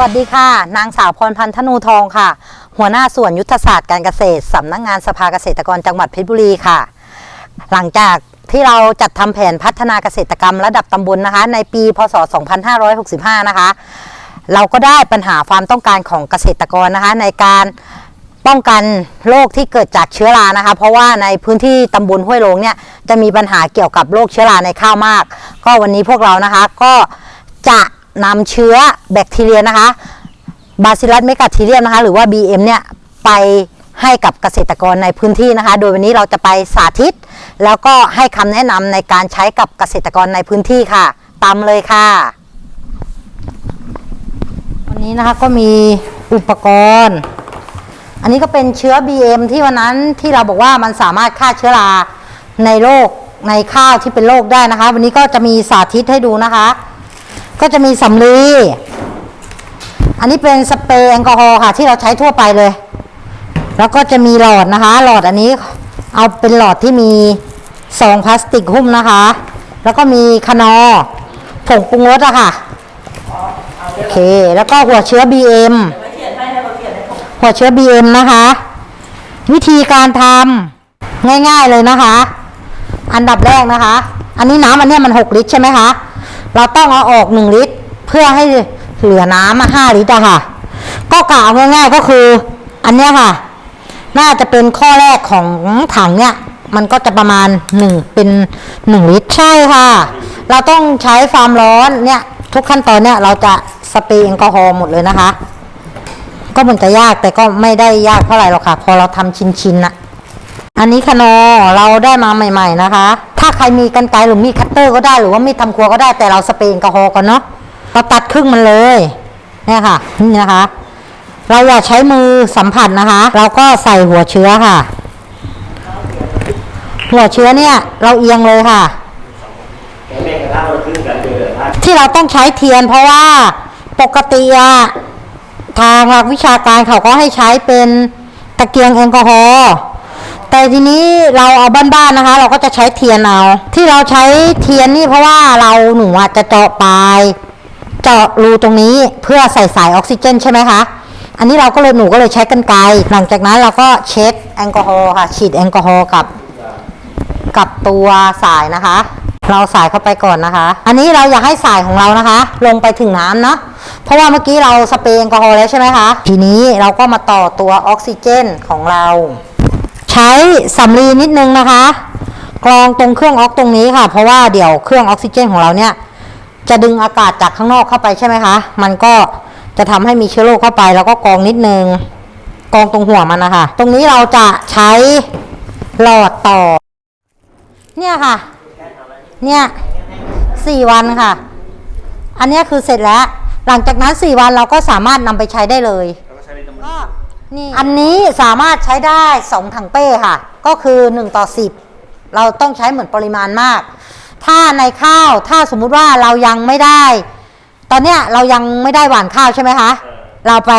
วัสดีค่ะ นางสาวพรพันธ์ธนูทองค่ะ หัวหน้าส่วนยุทธศาสตร์การเกษตรสำนักงานสภาเกษตรกรจังหวัดเพชรบุรีค่ะ หลังจากที่เราจัดทำแผนพัฒนาเกษตรกรรมระดับตำบลนะคะ ในปีพศ 2565 นะคะ เราก็ได้ปัญหาความต้องการของเกษตรกรนะคะ ในการป้องกันโรคที่เกิดจากเชื้อรานะคะ เพราะว่าในพื้นที่ตำบลห้วยโลงเนี่ยจะมีปัญหาเกี่ยวกับโรคเชื้อราในข้าวมาก ก็วันนี้พวกเรานะคะก็จะ นำเชื้อแบคทีเรียนะคะบาซิลัสเมกาทีเรียมนะคะ หรือว่า BM เนี่ย ไปให้กับเกษตรกรในพื้นที่นะคะ โดยวันนี้เราจะไปสาธิต แล้วก็ให้คำแนะนำในการใช้กับเกษตรกรในพื้นที่ค่ะ ตามเลยค่ะ วันนี้นะคะก็มีอุปกรณ์ อันนี้ก็เป็นเชื้อ BM ที่วันนั้นที่เราบอกว่ามันสามารถฆ่าเชื้อราในโรคในข้าวที่เป็นโรคได้นะคะ วันนี้ก็จะมีสาธิตให้ดูนะคะ ก็จะมีสำลีอันนี้เป็นสเปรย์แอลกอฮอล์ค่ะ ที่เราใช้ทั่วไปเลย แล้วก็จะมีหลอดนะคะ หลอดอันนี้เอาเป็นหลอดที่มีซองพลาสติกหุ้มนะคะ แล้วก็มีคนอผงปรุงรสอะค่ะโอเค แล้วก็หัวเชื้อ BM หัวเชื้อ BM นะคะ วิธีการทำง่ายๆเลยนะคะ อันดับแรกนะคะ อันนี้น้ำอันนี้มัน 6 ลิตรใช่ไหมคะ เราต้องเอาออก1ลิตร เพื่อให้เหลือน้ำมา5ลิตรอะค่ะ ก็กล่าวง่ายๆก็คือ อันเนี้ยค่ะ น่าจะเป็นข้อแรกของถังเนี่ย มันก็จะประมาณ1เป็น1ลิตรใช่ค่ะ เราต้องใช้ความร้อนเนี่ย ทุกขั้นตอนเนี่ยเราจะสเปรย์แอลกอฮอล์หมดเลยนะคะ ก็เหมือนจะยากแต่ก็ไม่ได้ยากเท่าไหร่หรอกค่ะ พอเราทำชิ้นๆน่ะ อันนี้ขนอเราได้มาใหม่ ๆนะคะ ถ้าใครมีกันไกรหรือมีคัตเตอร์ก็ได้หรือว่ามีดทำครัวก็ได้แต่เราสเปรย์แอลกอฮอล์ก่อนเนาะเราตัดครึ่งมันเลยเนี่ยค่ะนี่นะคะ เราอย่าใช้มือสัมผัสนะคะ เราก็ใส่หัวเชื้อค่ะ หัวเชื้อเนี่ย เราเอียงเลยค่ะ ที่เราต้องใช้เทียนเพราะว่าปกติอะทางหลักวิชาการเขาก็ให้ใช้เป็นตะเกียงแอลกอฮอล์ แต่ทีนี้เราเอาบ้านๆนะคะ เราก็จะใช้เทียนเอา ที่เราใช้เทียนนี่เพราะว่าเราหนูอะจะเจาะปลายเจาะรูตรงนี้เพื่อใส่สายออกซิเจนใช่ไหมคะอันนี้เราก็เลยหนูก็เลยใช้กันไกหลังจากนั้นเราก็เช็ดแอลกอฮอล์ค่ะฉีดแอลกอฮอล์กับกับตัวสายนะคะ เราสายเข้าไปก่อนนะคะ อันนี้เราอยากให้สายของเรานะคะ ลงไปถึงน้ำเนาะเพราะว่าเมื่อกี้เราสเปรย์แอลกอฮอล์แล้วใช่ไหมคะ ทีนี้เราก็มาต่อตัวออกซิเจนของเรา ช้สำลีนิดนึงนะคะ กรองตรงเครื่องออกตรงนี้ค่ะ เพราะว่าเดี๋ยวเครื่องออกซิเจนของเราเนี่ย จะดึงอากาศจากข้างนอกเข้าไปใช่ไหมคะ มันก็จะทำให้มีเชื้อโรคเข้าไป แล้วก็กรองนิดนึง กรองตรงหัวมันนะคะ ตรงนี้เราจะใช้หลอดต่อ เนี่ยค่ะ เนี่ยสี่วันค่ะ อันเนี้ยคือเสร็จแล้ว หลังจากนั้นสี่วันเราก็สามารถนำไปใช้ได้เลยก็ นี่อันนี้สามารถใช้ได้สองถังเป้ค่ะ ก็คือหนึ่งต่อสิบเราต้องใช้เหมือนปริมาณมาก ถ้าในข้าวถ้าสมมุติว่าเรายังไม่ได้ ตอนเนี้ยเรายังไม่ได้หว่านข้าวใช่ไหมคะ เราไป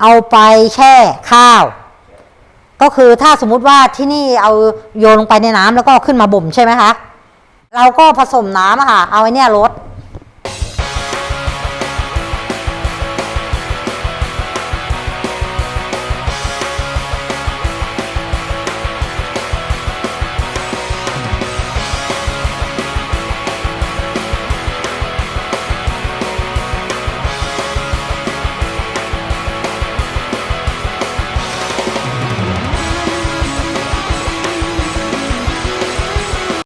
เอาไปแช่ข้าว ก็คือถ้าสมมุติว่าที่นี่เอาโยนลงไปในน้ำแล้วก็ขึ้นมาบ่มใช่ไหมคะ เราก็ผสมน้ำอะค่ะ เอาไอ้เนี่ยลด